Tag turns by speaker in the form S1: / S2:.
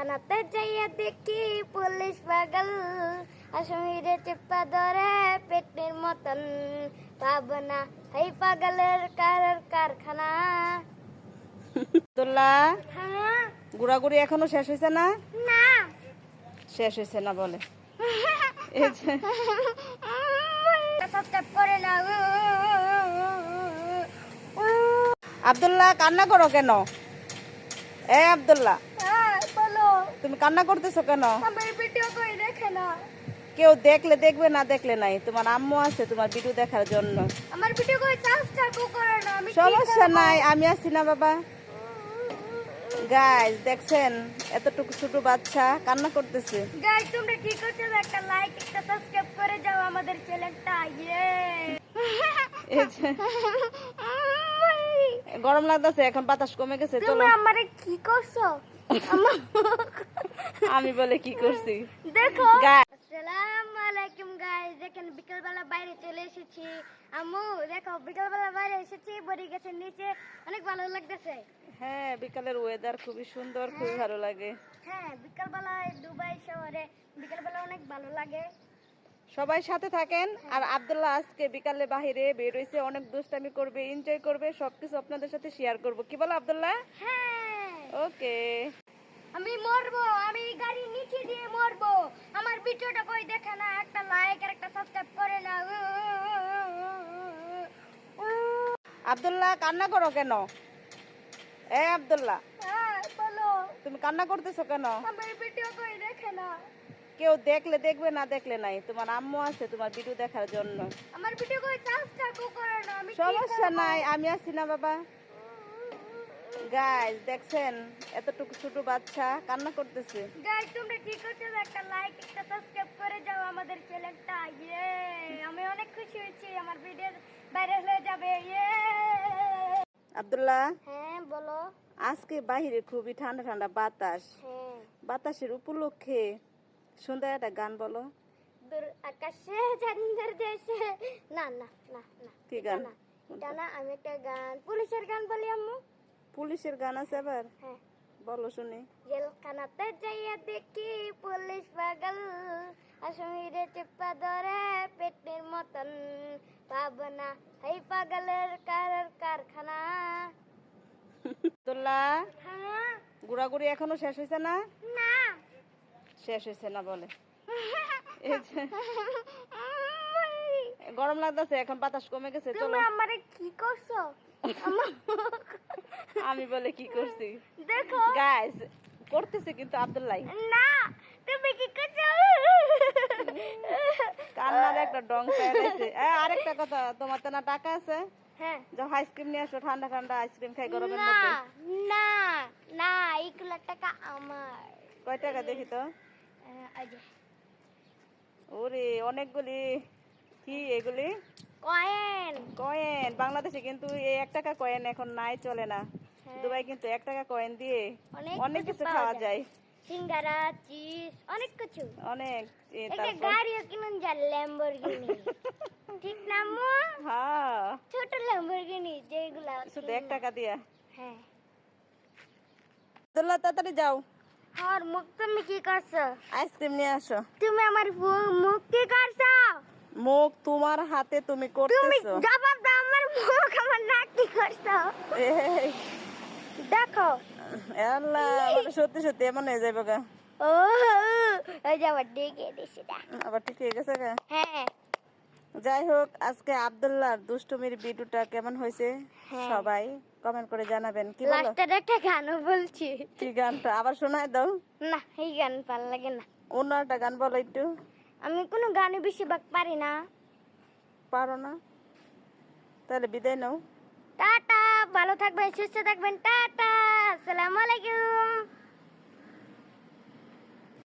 S1: জেলখানাতে যাইয়া দেখি পুলিশ পাগল। আসামিরে চেপা ধরে পেটের মতন। পাব না এই পাগলের কার কারখানা।
S2: আব্দুল্লাহ
S1: হ্যাঁ?
S2: ঘোরাঘুরি এখনও শেষ হয়েছে না?
S1: না।
S2: শেষ হয়েছে না বলে। আব্দুল্লাহ কান্না করো কেন? এ আব্দুল্লাহ।
S1: হ্যাঁ
S2: তুমি কান্না করতেছো কেন?
S1: আমার
S2: কেউ দেখলে দেখবে না দেখলে নাই? তোমার আম্মু আছে তোমার ভিডিও দেখার জন্য।
S1: আমার ভিডিও কই? সাবস্ক্রাইব করে না আমি
S2: সমস্যা নাই আমি আছি না বাবা। গাইজ দেখছেন? এতটুকু ছোট বাচ্চা কান্না করতেছে।
S1: গাইস তোমরা কি করছ? একটা লাইক একটা সাবস্ক্রাইব করে যাও আমাদের চ্যানেলটা ইয়ে
S2: গরম লাগতেছে এখন বাতাস কমে গেছে
S1: তুমি
S2: চলো।
S1: আমারে কি করছ? আমা-
S2: আমি বলে কি করছি?
S1: দেখো। আসসালামু আলাইকুম গাইস দেখেন বিকেলবেলা বাইরে চলে এসেছি। আম্মু দেখো বিকেলবেলা বাইরে এসেছি বড়ি গাছের নিচে। অনেক ভালো লাগতেছে।
S2: হ্যাঁ বিকালের ওয়েদার খুবই সুন্দর খুবই ভালো লাগে।
S1: হ্যাঁ বিকেলবেলায় দুবাই শহরে বিকেল বিকেলবেলা অনেক ভালো লাগে।
S2: সবাই সাথে থাকেন। আর আব্দুল্লাহ আজকে বিকালে বাহিরে বের হয়েছে অনেক দুষ্টামি করবে এনজয় করবে সবকিছু আপনাদের সাথে শেয়ার করব। কি বলো আব্দুল্লাহ?
S1: হ্যাঁ।
S2: ওকে
S1: আমি মরবো আমি গাড়ি নিচে দিয়ে মরবো। আমার ভিডিওটা কই দেখে না একটা লাইক আর একটা সাবস্ক্রাইব করে না।
S2: আব্দুল্লাহ কান্না করো কেন? এ আব্দুল্লাহ
S1: হ্যাঁ বলো।
S2: তুমি কান্না করতেছো কেন?
S1: আমার ভিডিও কই দেখে না?
S2: কেউ দেখলে দেখবে না দেখলে নাই? তোমার আম্মু আছে তোমার ভিডিও দেখার জন্য।
S1: আমার ভিডিও কই সাবস্ক্রাইব করে না আমি
S2: সমস্যা নাই আমি আছি না বাবা। গাইজ দেখছেন? এতটুকু ছোট বাচ্চা কান্না করতেছে।
S1: গাইস তোমরা কি করছ? একটা লাইক একটা সাবস্ক্রাইব করে যাও আমাদের চ্যানেলটা ইয়ে আমি অনেক খুশি হয়েছি। আমার ভিডিও ভাইরাল হয়ে যাবে। ইয়ে
S2: আব্দুল্লাহ?
S1: হ্যাঁ বলো।
S2: আজকে বাহিরে খুবই ঠান্ডা ঠান্ডা বাতাস।
S1: হ্যাঁ।
S2: বাতাসের উপলক্ষে সুন্দর একটা গান বলো।
S1: দূর আকাশে চাঁদের দেশে। না না না না।
S2: কি গান?
S1: না আমি একটা গান পুলিশের গান বলি আম্মু।
S2: পুলিশের গান আছে আবার?
S1: হ্যাঁ।
S2: বলো শুনি।
S1: জেলখানাতে যাইয়া দেখি পুলিশ পাগল আসামিরে চেপা ধরে পেটের মতন। পাব না এই পাগলের কার কারখানা।
S2: আব্দুল্লাহ
S1: হ্যাঁ।
S2: ঘোরাঘুরি এখনও শেষ হয়েছে না?
S1: না।
S2: শেষ হয়েছে না বলে। গরম লাগতেছে এখন বাতাস কমে গেছে চলো।
S1: তুমি আমারে কি করছ? আমা-
S2: বলে কি করছি?
S1: দেখো।
S2: গাইস করতেছে কিন্তু আব্দুল্লাহ।
S1: না তুমি কি করছ?
S2: কান্নার একটা ডং পেয়েছে আরেকটা কথা তোমার তো না টাকা আছে?
S1: হ্যাঁ।
S2: যাও আইসক্রিম নিয়ে আসো ঠান্ডা ঠান্ডা আইসক্রিম খাই গরমের
S1: না
S2: মধ্যে।
S1: না না এইগুলো টাকা আমার।
S2: কয় টাকা দেখি তো? ওরে অনেকগুলি। কি এগুলি?
S1: কয়েন।
S2: কয়েন। বাংলাদেশে কিন্তু এই এক টাকা কয়েন এখন নাই চলে না।
S1: হ্যাঁ।
S2: দুবাই কিন্তু এক টাকা কয়েন দিয়ে
S1: অনেক কিছু
S2: খাওয়া
S1: যায়। সিঙ্গারা চিজ অনেক কিছু।
S2: অনেক।
S1: একটা গাড়িও কিনুন যা ল্যাম্বরগিনি ঠিক না আম্মু?
S2: হ্যাঁ।
S1: ছোট ল্যাম্বরগিনি যেগুলা
S2: শুধু এক টাকা দিয়া?
S1: হ্যাঁ।
S2: আব্দুল্লাহ তাড়াতাড়ি যাও।
S1: আর মুখ তুমি কি করছ?
S2: আইসক্রিম নিয়ে আসো।
S1: তুমি আমার মুখ কি করছ?
S2: মুখ তোমার হাতে তুমি
S1: তুমি
S2: করতেছো।
S1: জবাব দাও আমার মুখ আমার নাক কি করছ দেখো।
S2: আল্লাহ আমাকে সত্যি সত্যি এমন হয়ে যাবে গা।
S1: ও ওই যে আবার ডেকে দিছি
S2: আবার ঠিক হয়ে গেছে গা।
S1: হ্যাঁ।
S2: যাই হোক আজকে আব্দুল্লাহর দুষ্টুমির ভিডিওটা কেমন হয়েছে?
S1: হ্যাঁ।
S2: সবাই কমেন্ট করে জানাবেন কি বলো?
S1: লাস্টের একটা গানও বলছি।
S2: কি গানটা? আবার শোনায় দাও।
S1: না এই গান ভালো লাগে না।
S2: অন্য একটা গান বলো একটু।
S1: আমি কোনো গানে বেশিরভাগ পারি না।
S2: পারো না? তাহলে বিদায় নাও।
S1: টাটা ভালো থাকবেন সুস্থ থাকবেন টাটা আসসালামু আলাইকুম।